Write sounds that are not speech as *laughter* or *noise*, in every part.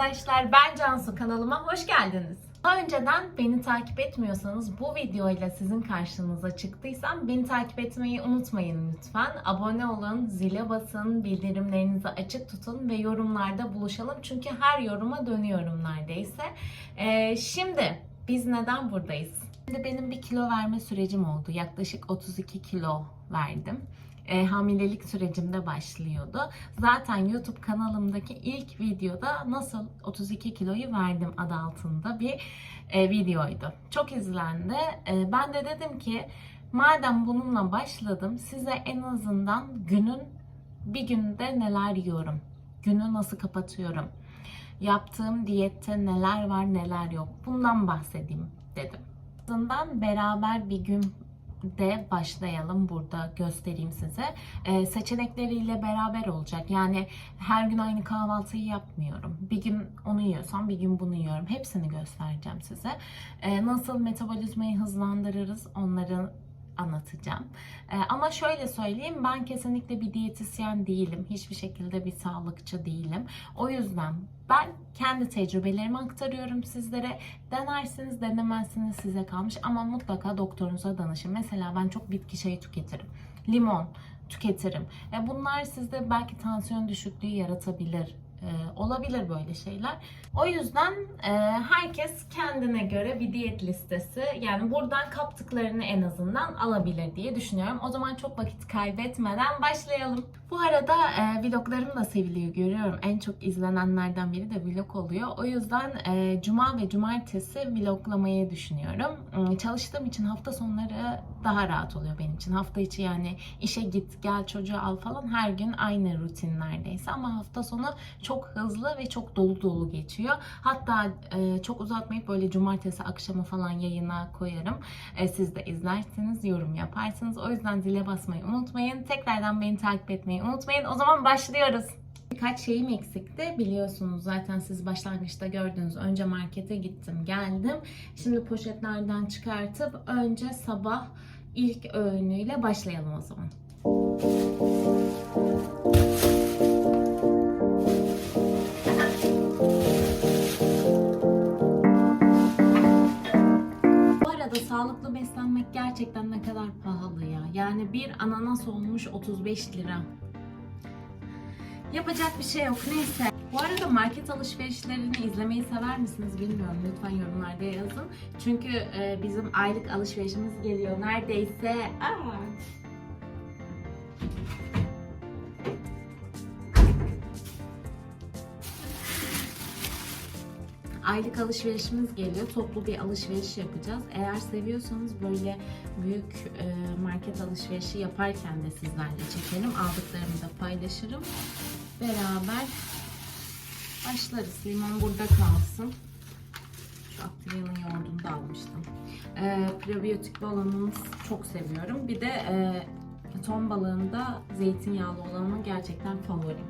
Arkadaşlar. Ben Cansu kanalıma hoş geldiniz. Daha önceden beni takip etmiyorsanız bu videoyla sizin karşınıza çıktıysam beni takip etmeyi unutmayın lütfen. Abone olun, zile basın, bildirimlerinizi açık tutun ve yorumlarda buluşalım. Çünkü her yoruma dönüyorum neredeyse. Ee, şimdi biz neden buradayız? Şimdi benim bir kilo verme sürecim oldu. Yaklaşık 32 kilo verdim. E, hamilelik sürecimde başlıyordu. Zaten YouTube kanalımdaki ilk videoda nasıl 32 kiloyu verdim adı altında bir e, videoydu. Çok izlendi. E, ben de dedim ki madem bununla başladım size en azından günün bir günde neler yiyorum, günü nasıl kapatıyorum, yaptığım diyette neler var neler yok bundan bahsedeyim dedim. Aslında beraber bir gün de başlayalım burada göstereyim size. Ee, seçenekleriyle beraber olacak. Yani her gün aynı kahvaltıyı yapmıyorum. Bir gün onu yiyorsam bir gün bunu yiyorum. Hepsini göstereceğim size. Ee, nasıl metabolizmayı hızlandırırız onları anlatacağım. Ee, ama şöyle söyleyeyim ben kesinlikle bir diyetisyen değilim. Hiçbir şekilde bir sağlıkçı değilim. O yüzden ben kendi tecrübelerimi aktarıyorum sizlere. Denersiniz denemezsiniz size kalmış ama mutlaka doktorunuza danışın. Mesela ben çok bitki çayı tüketirim. Limon tüketirim. E bunlar sizde belki tansiyon düşüklüğü yaratabilir. Ee, olabilir böyle şeyler. O yüzden e, herkes kendine göre bir diyet listesi yani buradan kaptıklarını en azından alabilir diye düşünüyorum. O zaman çok vakit kaybetmeden başlayalım. Bu arada e, vloglarım da seviliyor görüyorum. En çok izlenenlerden biri de vlog oluyor. O yüzden e, cuma ve cumartesi vloglamayı düşünüyorum. Hmm, Çalıştığım için hafta sonları daha rahat oluyor benim için. Hafta içi yani işe git gel çocuğu al falan her gün aynı rutin neredeyse ama hafta sonu çok hızlı ve çok dolu dolu geçiyor. Hatta e, çok uzatmayıp böyle cumartesi akşamı falan yayına koyarım. E, siz de izlersiniz, yorum yaparsınız. O yüzden zile basmayı unutmayın. Tekrardan beni takip etmeyi unutmayın. O zaman başlıyoruz. Birkaç şeyim eksikti. Biliyorsunuz zaten siz başlangıçta gördünüz. Önce markete gittim, geldim. Şimdi poşetlerden çıkartıp önce sabah ilk öğünüyle başlayalım o zaman. Sağlıklı beslenmek gerçekten ne kadar pahalı ya. Yani bir ananas olmuş 35 lira. Yapacak bir şey yok neyse. Bu arada market alışverişlerini izlemeyi sever misiniz bilmiyorum. Lütfen yorumlarda yazın. Çünkü e, bizim aylık alışverişimiz geliyor neredeyse. Aa. aylık alışverişimiz geliyor. Toplu bir alışveriş yapacağız. Eğer seviyorsanız böyle büyük e, market alışverişi yaparken de sizlerle çekerim. Aldıklarımı da paylaşırım. Beraber başlarız. Limon burada kalsın. Şu Activia'nın yoğurdunu da almıştım. E, prebiyotik balonunu çok seviyorum. Bir de e, ton balığında zeytinyağlı olanı gerçekten favorim.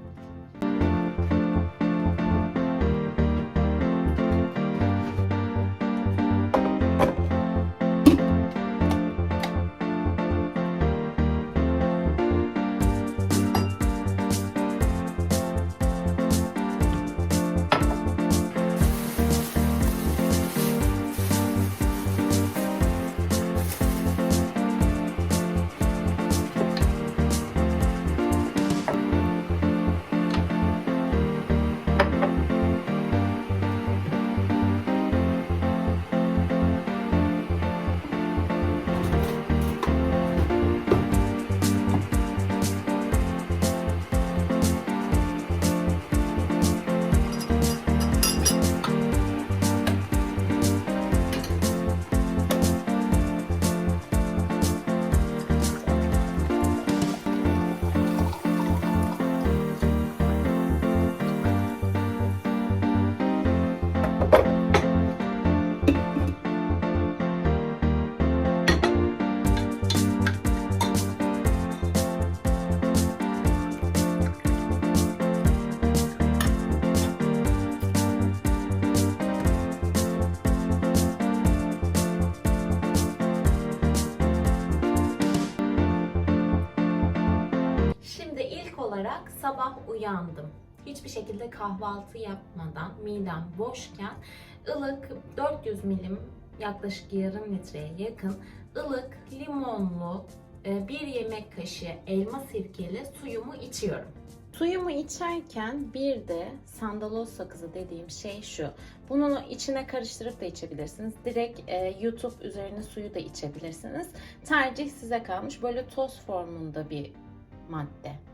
Uyandım. hiçbir şekilde kahvaltı yapmadan midem boşken ılık 400 milim yaklaşık yarım litreye yakın ılık limonlu e, bir yemek kaşığı elma sirkeli suyumu içiyorum. Suyumu içerken bir de sandaloz sakızı dediğim şey şu. Bunu içine karıştırıp da içebilirsiniz. Direkt e, YouTube üzerine suyu da içebilirsiniz. Tercih size kalmış. Böyle toz formunda bir madde.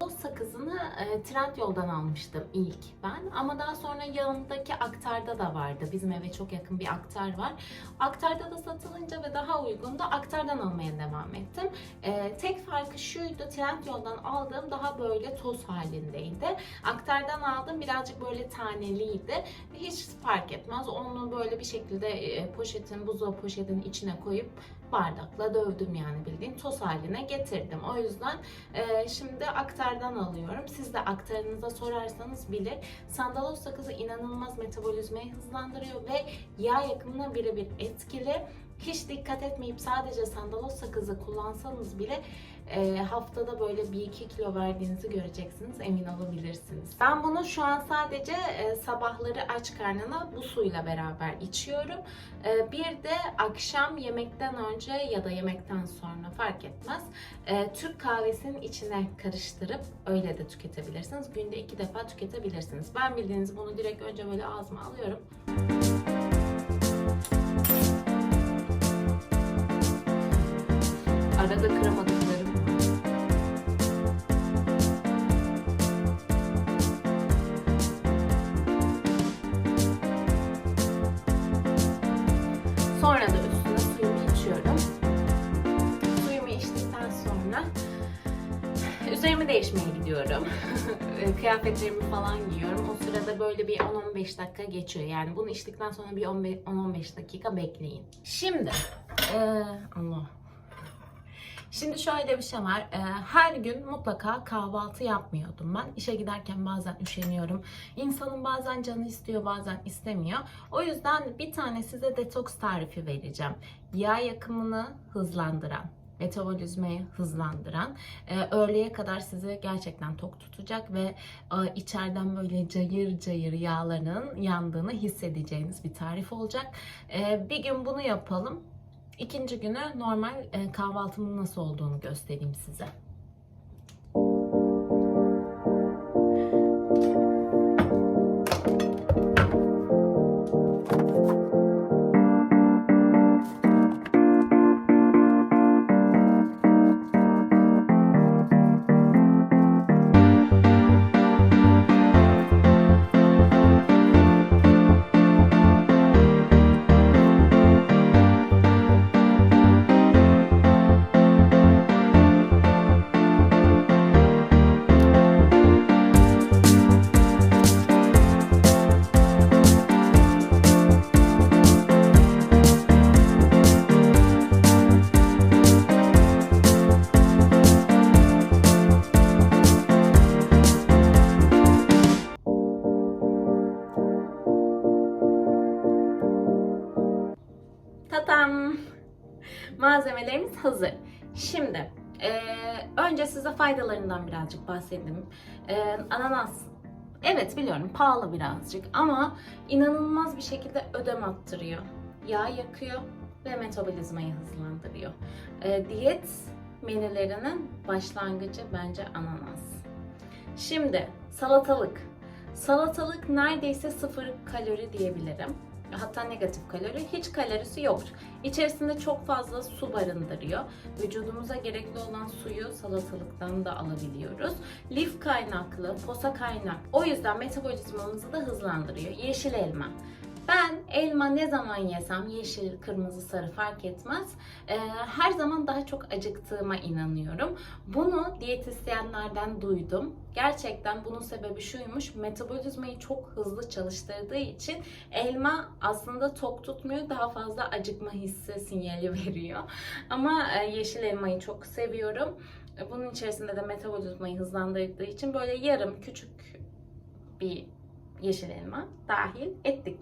O sakızını e, Trendyol'dan almıştım ilk ben ama daha sonra yanındaki aktarda da vardı. Bizim eve çok yakın bir aktar var. Aktarda da satılınca ve daha uygun da aktardan almaya devam ettim. E, tek farkı şuydu Trendyol'dan aldığım daha böyle toz halindeydi. Aktardan aldım birazcık böyle taneliydi. Hiç fark etmez. Onu böyle bir şekilde e, poşetin, buzdolabı poşetin içine koyup bardakla dövdüm yani bildiğin toz haline getirdim. O yüzden e, şimdi aktardan alıyorum. Siz de aktarınıza sorarsanız bilir. Sandaloz sakızı inanılmaz metabolizmayı hızlandırıyor ve yağ yakımına birebir etkili. Hiç dikkat etmeyip sadece sandaloz sakızı kullansanız bile e, haftada böyle 1-2 kilo verdiğinizi göreceksiniz. Emin olabilirsiniz. Ben bunu şu an sadece e, sabahları aç karnına bu suyla beraber içiyorum. E, bir de akşam yemekten önce ya da yemekten sonra fark etmez. e, Türk kahvesinin içine karıştırıp öyle de tüketebilirsiniz. Günde iki defa tüketebilirsiniz. Ben bildiğiniz bunu direkt önce böyle ağzıma alıyorum. Arada kıramadıklarım değişmeye gidiyorum. *laughs* Kıyafetlerimi falan giyiyorum. O sırada böyle bir 10-15 dakika geçiyor. Yani bunu içtikten sonra bir 10-15 dakika bekleyin. Şimdi, eee Allah. Şimdi şöyle bir şey var. Ee, Her gün mutlaka kahvaltı yapmıyordum ben. İşe giderken bazen üşeniyorum. İnsanın bazen canı istiyor, bazen istemiyor. O yüzden bir tane size detoks tarifi vereceğim. Yağ yakımını hızlandıran, metabolizmayı hızlandıran, e, öğleye kadar sizi gerçekten tok tutacak ve e, içeriden böyle cayır cayır yağların yandığını hissedeceğiniz bir tarif olacak. E, Bir gün bunu yapalım. İkinci günü normal e, kahvaltımın nasıl olduğunu göstereyim size. Faydalarından birazcık bahsedeyim. Eee, ananas Evet biliyorum pahalı birazcık ama inanılmaz bir şekilde ödem attırıyor. Yağ yakıyor ve metabolizmayı hızlandırıyor. Eee, diyet menülerinin başlangıcı bence ananas. Şimdi salatalık. Salatalık neredeyse sıfır kalori diyebilirim. Hatta negatif kalori. Hiç kalorisi yok. İçerisinde çok fazla su barındırıyor. Vücudumuza gerekli olan suyu salatalıktan da alabiliyoruz. Lif kaynaklı, posa kaynak. O yüzden metabolizmamızı da hızlandırıyor. Yeşil elma. Ben elma ne zaman yesem yeşil, kırmızı, sarı fark etmez. Ee, her zaman daha çok acıktığıma inanıyorum. Bunu diyetisyenlerden duydum. Gerçekten bunun sebebi şuymuş. Metabolizmayı çok hızlı çalıştırdığı için elma aslında tok tutmuyor. Daha fazla acıkma hissi sinyali *laughs* veriyor. Ama e, yeşil elmayı çok seviyorum. E, Bunun içerisinde de metabolizmayı hızlandırdığı için böyle yarım küçük bir yeşil elma dahil ettik.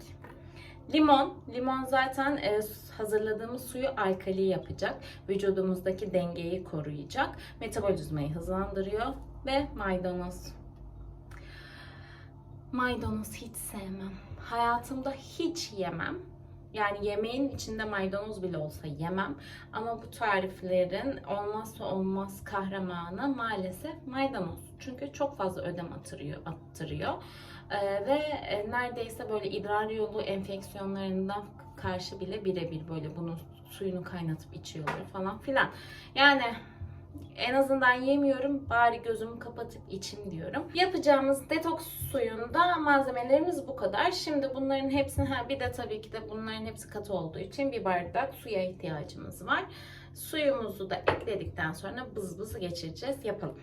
Limon. Limon zaten e, hazırladığımız suyu alkali yapacak. Vücudumuzdaki dengeyi koruyacak. Metabolizmayı hızlandırıyor ve maydanoz. Maydanoz hiç sevmem. Hayatımda hiç yemem. Yani yemeğin içinde maydanoz bile olsa yemem. Ama bu tariflerin olmazsa olmaz kahramanı maalesef maydanoz. Çünkü çok fazla ödem attırıyor. attırıyor. Ee, ve e, neredeyse böyle idrar yolu enfeksiyonlarından karşı bile birebir böyle bunun suyunu kaynatıp içiyorlar falan filan. Yani en azından yemiyorum bari gözümü kapatıp içim diyorum. Yapacağımız detoks suyunda malzemelerimiz bu kadar. Şimdi bunların hepsini ha bir de tabii ki de bunların hepsi katı olduğu için bir bardak suya ihtiyacımız var. Suyumuzu da ekledikten sonra bız bız geçireceğiz. Yapalım.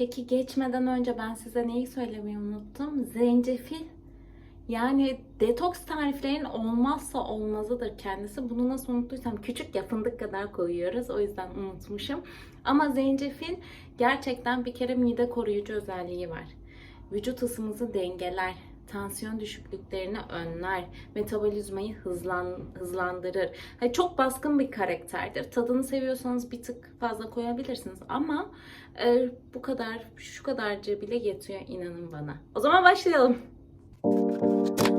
Peki geçmeden önce ben size neyi söylemeyi unuttum? Zencefil. Yani detoks tariflerin olmazsa olmazıdır kendisi. Bunu nasıl unuttuysam küçük ya fındık kadar koyuyoruz. O yüzden unutmuşum. Ama zencefil gerçekten bir kere mide koruyucu özelliği var. Vücut ısımızı dengeler, tansiyon düşüklüklerini önler, metabolizmayı hızlan, hızlandırır. Hani çok baskın bir karakterdir. Tadını seviyorsanız bir tık fazla koyabilirsiniz ama e, bu kadar, şu kadarcık bile yetiyor inanın bana. O zaman başlayalım. bir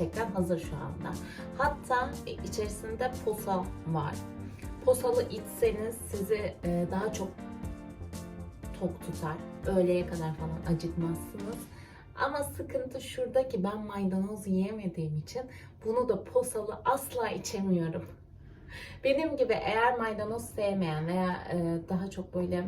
Gerçekten hazır şu anda. Hatta e, içerisinde posa var. Posalı içseniz sizi e, daha çok tok tutar. Öğleye kadar falan acıkmazsınız. Ama sıkıntı şurada ki ben maydanoz yiyemediğim için bunu da posalı asla içemiyorum. *laughs* Benim gibi eğer maydanoz sevmeyen veya e, daha çok böyle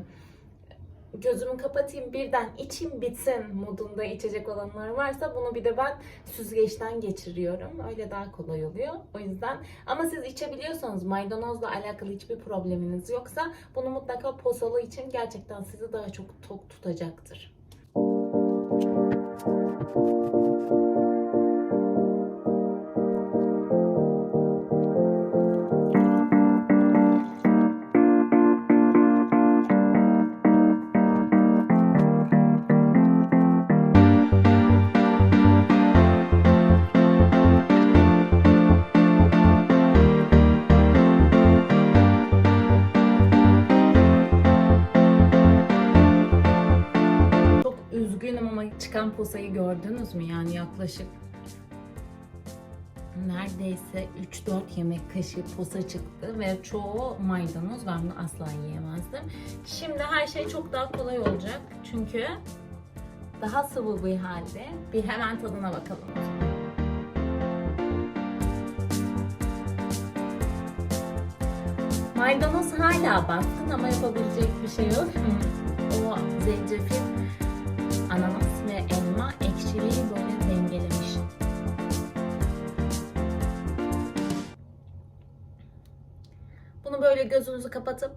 gözümü kapatayım birden içim bitsin modunda içecek olanlar varsa bunu bir de ben süzgeçten geçiriyorum. Öyle daha kolay oluyor. O yüzden ama siz içebiliyorsanız maydanozla alakalı hiçbir probleminiz yoksa bunu mutlaka posalı için gerçekten sizi daha çok tok tutacaktır. Çok çıkan posayı gördünüz mü? Yani yaklaşık neredeyse 3-4 yemek kaşığı posa çıktı ve çoğu maydanoz. Ben bunu asla yiyemezdim. Şimdi her şey çok daha kolay olacak. Çünkü daha sıvı bir halde. Bir hemen tadına bakalım. Maydanoz hala baskın ama yapabilecek bir şey yok. *laughs* O zencefil, gözünüzü kapatıp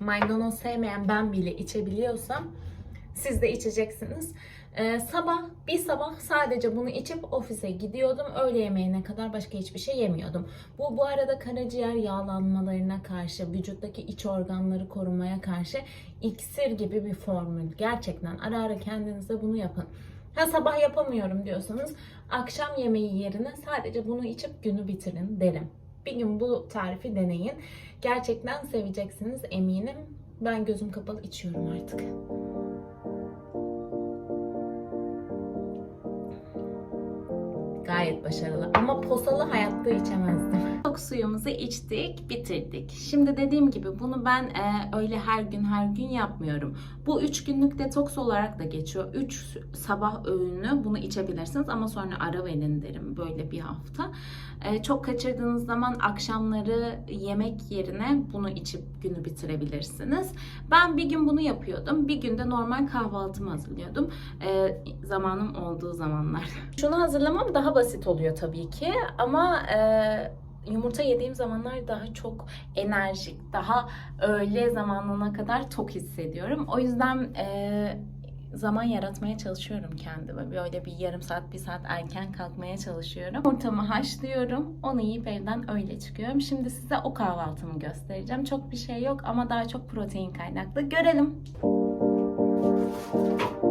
maydanoz sevmeyen ben bile içebiliyorsam siz de içeceksiniz. Ee, sabah bir sabah sadece bunu içip ofise gidiyordum. Öğle yemeğine kadar başka hiçbir şey yemiyordum. Bu bu arada karaciğer yağlanmalarına karşı, vücuttaki iç organları korumaya karşı iksir gibi bir formül. Gerçekten ara ara kendinize bunu yapın. Ha sabah yapamıyorum diyorsanız akşam yemeği yerine sadece bunu içip günü bitirin derim. Bir gün bu tarifi deneyin. Gerçekten seveceksiniz eminim. Ben gözüm kapalı içiyorum artık. Gayet başarılı ama posalı hayatta içemezdim. *laughs* Çok suyumuzu içtik, bitirdik. Şimdi dediğim gibi bunu ben e, öyle her gün her gün yapmıyorum. Bu 3 günlük detoks olarak da geçiyor. 3 sabah öğünü bunu içebilirsiniz ama sonra ara verin derim böyle bir hafta. E, çok kaçırdığınız zaman akşamları yemek yerine bunu içip günü bitirebilirsiniz. Ben bir gün bunu yapıyordum. Bir günde normal kahvaltımı hazırlıyordum. E, zamanım olduğu zamanlar. *laughs* Şunu hazırlamam daha basit oluyor tabii ki ama e, yumurta yediğim zamanlar daha çok enerjik, daha öğle zamanına kadar tok hissediyorum. O yüzden e, zaman yaratmaya çalışıyorum kendime. Böyle bir yarım saat, bir saat erken kalkmaya çalışıyorum. Yumurtamı haşlıyorum. Onu yiyip evden öyle çıkıyorum. Şimdi size o kahvaltımı göstereceğim. Çok bir şey yok ama daha çok protein kaynaklı. Görelim. Şimdi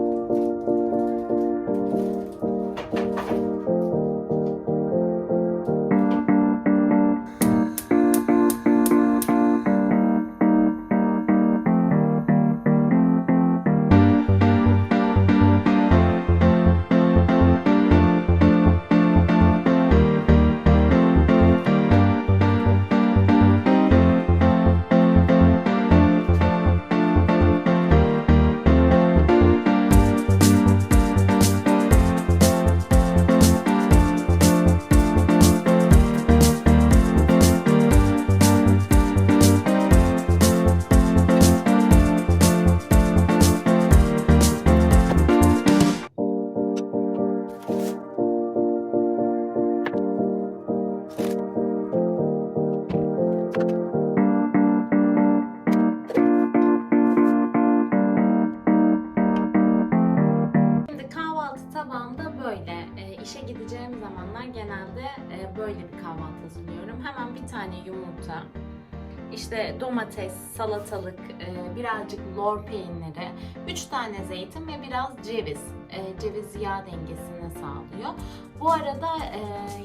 salatalık, e, birazcık lor peyniri, 3 tane zeytin ve biraz ceviz. E, ceviz yağ dengesini sağlıyor. Bu arada e,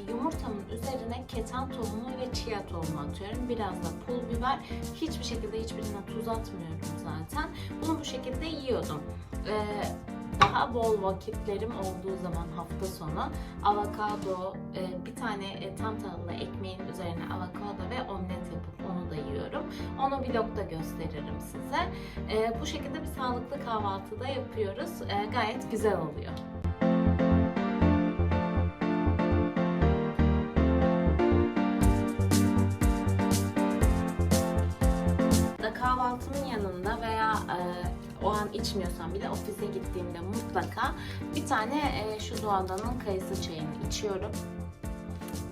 yumurtamın üzerine keten tohumu ve chia tohumu atıyorum. Biraz da pul biber. Hiçbir şekilde hiçbirine tuz atmıyorum zaten. Bunu bu şekilde yiyordum. Daha bol vakitlerim olduğu zaman hafta sonu avokado, e, bir tane e, tam tahıllı ekmeğin üzerine avokado ve omlet yapıp onu da yiyorum. Onu vlogda gösteririm size. E, bu şekilde bir sağlıklı kahvaltı da yapıyoruz. Gayet güzel oluyor. da içmiyorsam bile ofise gittiğimde mutlaka bir tane e, şu doğadanın kayısı çayını içiyorum.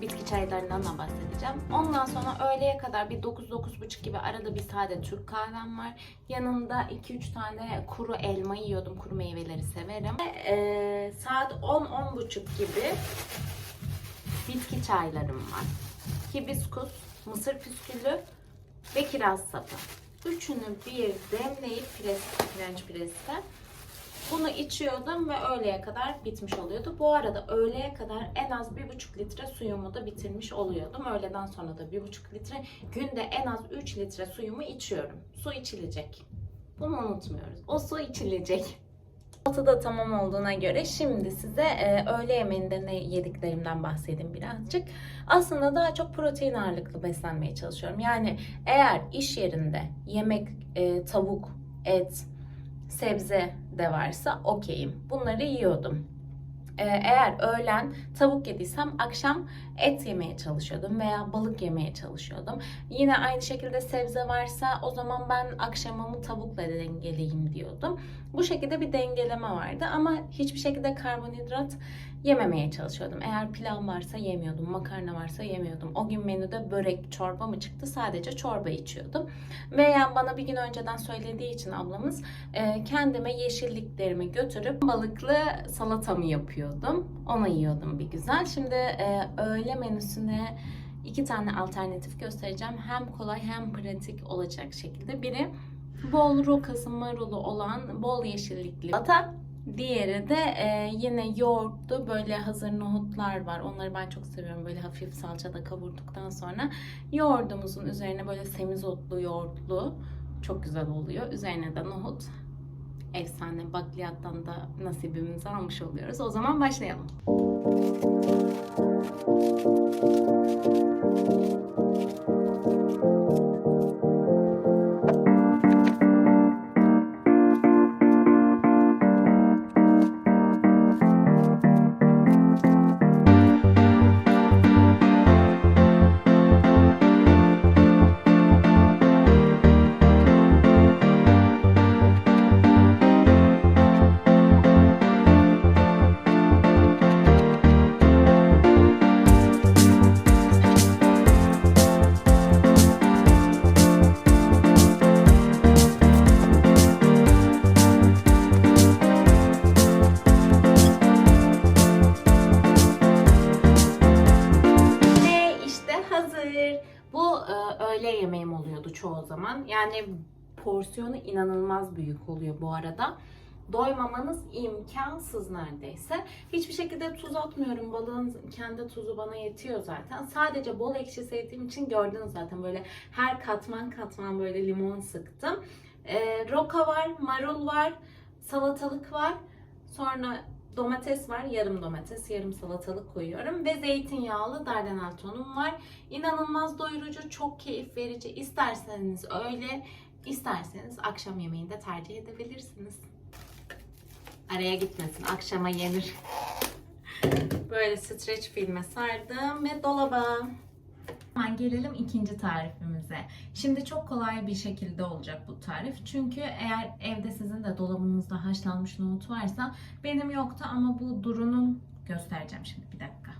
Bitki çaylarından da bahsedeceğim. Ondan sonra öğleye kadar bir 9-9.30 gibi arada bir sade Türk kahvem var. Yanında 2-3 tane kuru elma yiyordum. Kuru meyveleri severim. E, saat 10-10.30 gibi bitki çaylarım var. Hibiskus, mısır püskülü ve kiraz sapı. Üçünü bir demleyip pres, french press'te bunu içiyordum ve öğleye kadar bitmiş oluyordu. Bu arada öğleye kadar en az bir buçuk litre suyumu da bitirmiş oluyordum. Öğleden sonra da bir buçuk litre, günde en az 3 litre suyumu içiyorum. Su içilecek. Bunu unutmuyoruz. O su içilecek. Altı da tamam olduğuna göre şimdi size e, öğle yemeğinde ne yediklerimden bahsedeyim birazcık. Aslında daha çok protein ağırlıklı beslenmeye çalışıyorum. Yani eğer iş yerinde yemek, e, tavuk, et, sebze de varsa okeyim. Bunları yiyordum. E, eğer öğlen tavuk yediysem akşam et yemeye çalışıyordum veya balık yemeye çalışıyordum. Yine aynı şekilde sebze varsa o zaman ben akşamımı tavukla dengeleyeyim diyordum. Bu şekilde bir dengeleme vardı ama hiçbir şekilde karbonhidrat yememeye çalışıyordum. Eğer pilav varsa yemiyordum, makarna varsa yemiyordum. O gün menüde börek, çorba mı çıktı sadece çorba içiyordum. Veya bana bir gün önceden söylediği için ablamız e, kendime yeşilliklerimi götürüp balıklı salatamı yapıyordum. Onu yiyordum bir güzel. Şimdi e, öğle menüsüne iki tane alternatif göstereceğim. Hem kolay hem pratik olacak şekilde. Biri bol rokası marulu olan bol yeşillikli salata. Diğeri de e, yine yoğurtlu böyle hazır nohutlar var. Onları ben çok seviyorum böyle hafif salçada kavurduktan sonra. Yoğurdumuzun üzerine böyle semizotlu yoğurtlu çok güzel oluyor. Üzerine de nohut efsane bakliyattan da nasibimizi almış oluyoruz. O zaman başlayalım. Müzik Yani porsiyonu inanılmaz büyük oluyor bu arada. Doymamanız imkansız neredeyse. Hiçbir şekilde tuz atmıyorum. Balığın kendi tuzu bana yetiyor zaten. Sadece bol ekşi sevdiğim için gördünüz zaten böyle her katman katman böyle limon sıktım. E, roka var, marul var, salatalık var. Sonra domates var. Yarım domates, yarım salatalık koyuyorum. Ve zeytinyağlı dardanel tonum var. İnanılmaz doyurucu, çok keyif verici. İsterseniz öyle, isterseniz akşam yemeğinde tercih edebilirsiniz. Araya gitmesin, akşama yenir. Böyle streç filme sardım ve dolaba. Hemen gelelim ikinci tarifimize. Şimdi çok kolay bir şekilde olacak bu tarif. Çünkü eğer evde sizin de dolabınızda haşlanmış nohut varsa benim yoktu ama bu Duru'nun göstereceğim şimdi bir dakika.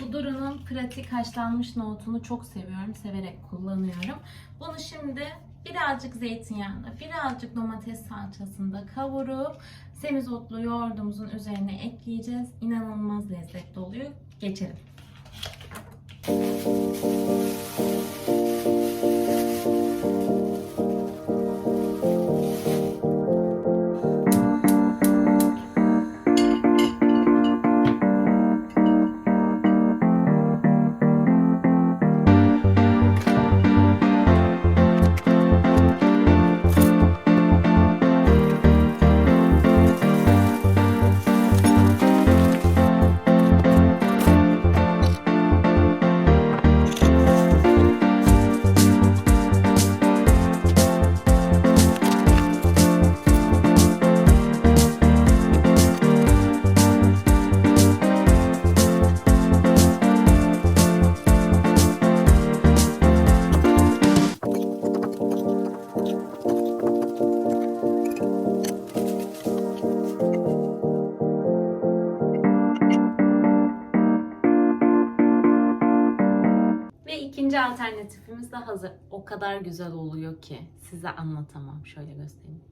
Bu Duru'nun pratik haşlanmış nohutunu çok seviyorum. Severek kullanıyorum. Bunu şimdi birazcık zeytinyağında, birazcık domates salçasında kavurup semizotlu yoğurdumuzun üzerine ekleyeceğiz. İnanılmaz lezzetli oluyor. Geçelim. De hazır. O kadar güzel oluyor ki size anlatamam. Şöyle göstereyim.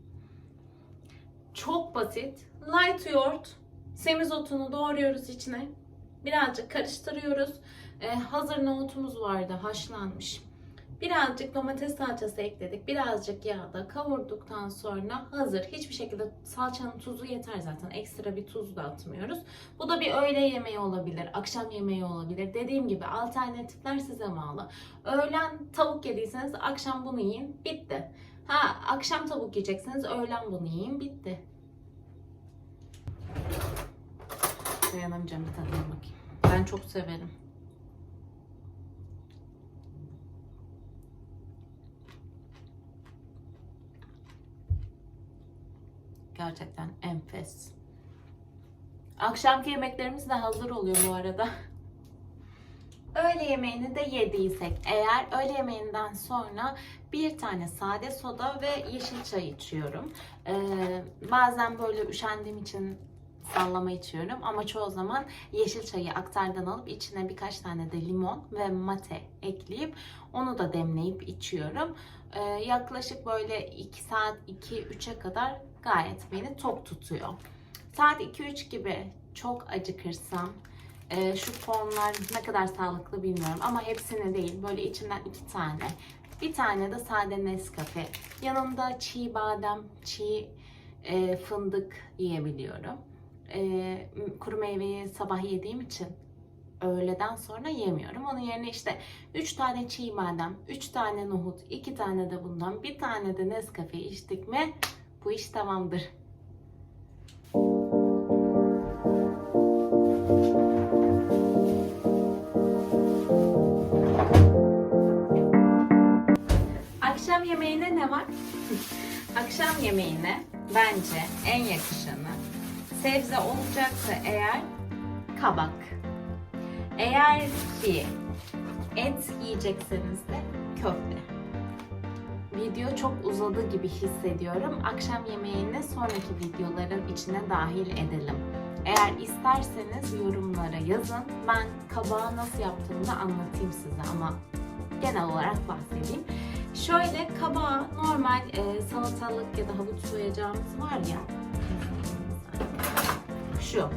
Çok basit. Light yoğurt. Semizotunu doğruyoruz içine. Birazcık karıştırıyoruz. Ee, hazır nohutumuz vardı haşlanmış. Birazcık domates salçası ekledik. Birazcık yağda kavurduktan sonra hazır. Hiçbir şekilde salçanın tuzu yeter zaten. Ekstra bir tuz da atmıyoruz. Bu da bir öğle yemeği olabilir, akşam yemeği olabilir. Dediğim gibi alternatifler size bağlı. Öğlen tavuk yediyseniz akşam bunu yiyin, bitti. Ha akşam tavuk yiyecekseniz öğlen bunu yiyin, bitti. Dayanamayacağım bir tadına bakayım. Ben çok severim. Gerçekten enfes. Akşamki yemeklerimiz de hazır oluyor bu arada. Öğle yemeğini de yediysek eğer öğle yemeğinden sonra bir tane sade soda ve yeşil çay içiyorum. Ee, bazen böyle üşendiğim için sallama içiyorum ama çoğu zaman yeşil çayı aktardan alıp içine birkaç tane de limon ve mate ekleyip onu da demleyip içiyorum. Ee, yaklaşık böyle 2 saat 2-3'e kadar gayet beni tok tutuyor. Saat 2-3 gibi çok acıkırsam e, şu formlar ne kadar sağlıklı bilmiyorum ama hepsini değil böyle içinden iki tane bir tane de sade Nescafe yanında çiğ badem çiğ e, fındık yiyebiliyorum e, kuru meyveyi sabah yediğim için öğleden sonra yemiyorum. Onun yerine işte 3 tane çiğ badem, 3 tane nohut, 2 tane de bundan, bir tane de Nescafe içtik mi bu iş tamamdır. Akşam yemeğine ne var? *laughs* Akşam yemeğine bence en yakışanı sebze olacaksa eğer kabak. Eğer ki et yiyecekseniz de köfte. Video çok uzadı gibi hissediyorum. Akşam yemeğini sonraki videoların içine dahil edelim. Eğer isterseniz yorumlara yazın. Ben kabağı nasıl yaptığımı anlatayım size ama genel olarak bahsedeyim. Şöyle kabağı normal e, salatalık ya da havuç soyacağımız var ya. şu.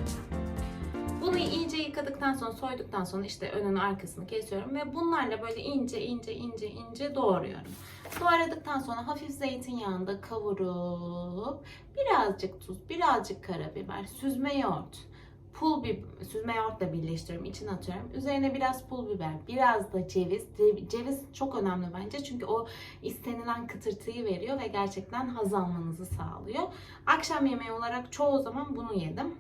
Bunu iyice yıkadıktan sonra, soyduktan sonra işte önünü arkasını kesiyorum ve bunlarla böyle ince ince ince ince doğruyorum. Doğradıktan sonra hafif zeytinyağında kavurup birazcık tuz, birazcık karabiber, süzme yoğurt, pul biber, süzme yoğurtla birleştiriyorum, içine atıyorum. Üzerine biraz pul biber, biraz da ceviz. Ce- Ceviz çok önemli bence çünkü o istenilen kıtırtıyı veriyor ve gerçekten haz almanızı sağlıyor. Akşam yemeği olarak çoğu zaman bunu yedim.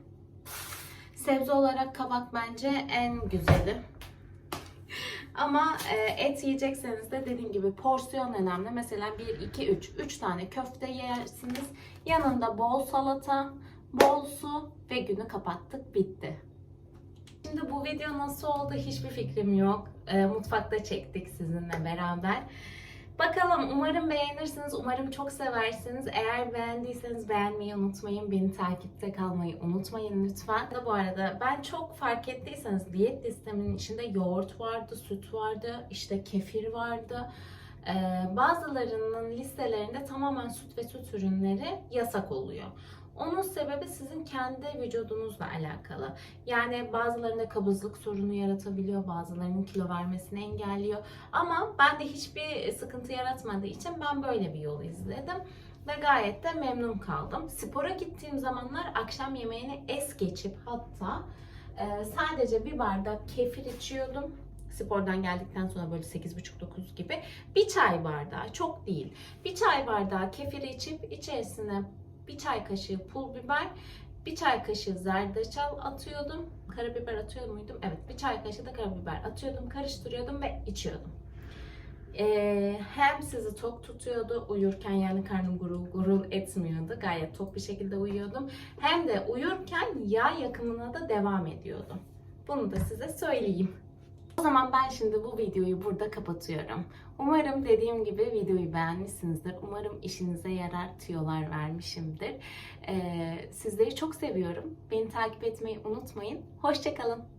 Sebze olarak kabak bence en güzeli. Ama e, et yiyecekseniz de dediğim gibi porsiyon önemli. Mesela 1, 2, 3. 3 tane köfte yersiniz. Yanında bol salata, bol su ve günü kapattık. Bitti. Şimdi bu video nasıl oldu hiçbir fikrim yok. E, mutfakta çektik sizinle beraber. Bakalım umarım beğenirsiniz. Umarım çok seversiniz. Eğer beğendiyseniz beğenmeyi unutmayın. Beni takipte kalmayı unutmayın lütfen. Bu arada ben çok fark ettiyseniz diyet listemin içinde yoğurt vardı, süt vardı, işte kefir vardı. Ee, bazılarının listelerinde tamamen süt ve süt ürünleri yasak oluyor. Onun sebebi sizin kendi vücudunuzla alakalı. Yani bazılarında kabızlık sorunu yaratabiliyor, bazılarının kilo vermesini engelliyor. Ama ben de hiçbir sıkıntı yaratmadığı için ben böyle bir yol izledim. Ve gayet de memnun kaldım. Spora gittiğim zamanlar akşam yemeğini es geçip hatta e, sadece bir bardak kefir içiyordum. Spordan geldikten sonra böyle 8.30-9 gibi bir çay bardağı çok değil. Bir çay bardağı kefir içip içerisine bir çay kaşığı pul biber, bir çay kaşığı zerdeçal atıyordum. Karabiber atıyor muydum? Evet, bir çay kaşığı da karabiber atıyordum, karıştırıyordum ve içiyordum. Ee, hem sizi tok tutuyordu uyurken yani karnım gurul gurul etmiyordu. Gayet tok bir şekilde uyuyordum. Hem de uyurken yağ yakımına da devam ediyordum. Bunu da size söyleyeyim. O zaman ben şimdi bu videoyu burada kapatıyorum. Umarım dediğim gibi videoyu beğenmişsinizdir. Umarım işinize yarar tüyolar vermişimdir. Ee, sizleri çok seviyorum. Beni takip etmeyi unutmayın. Hoşçakalın.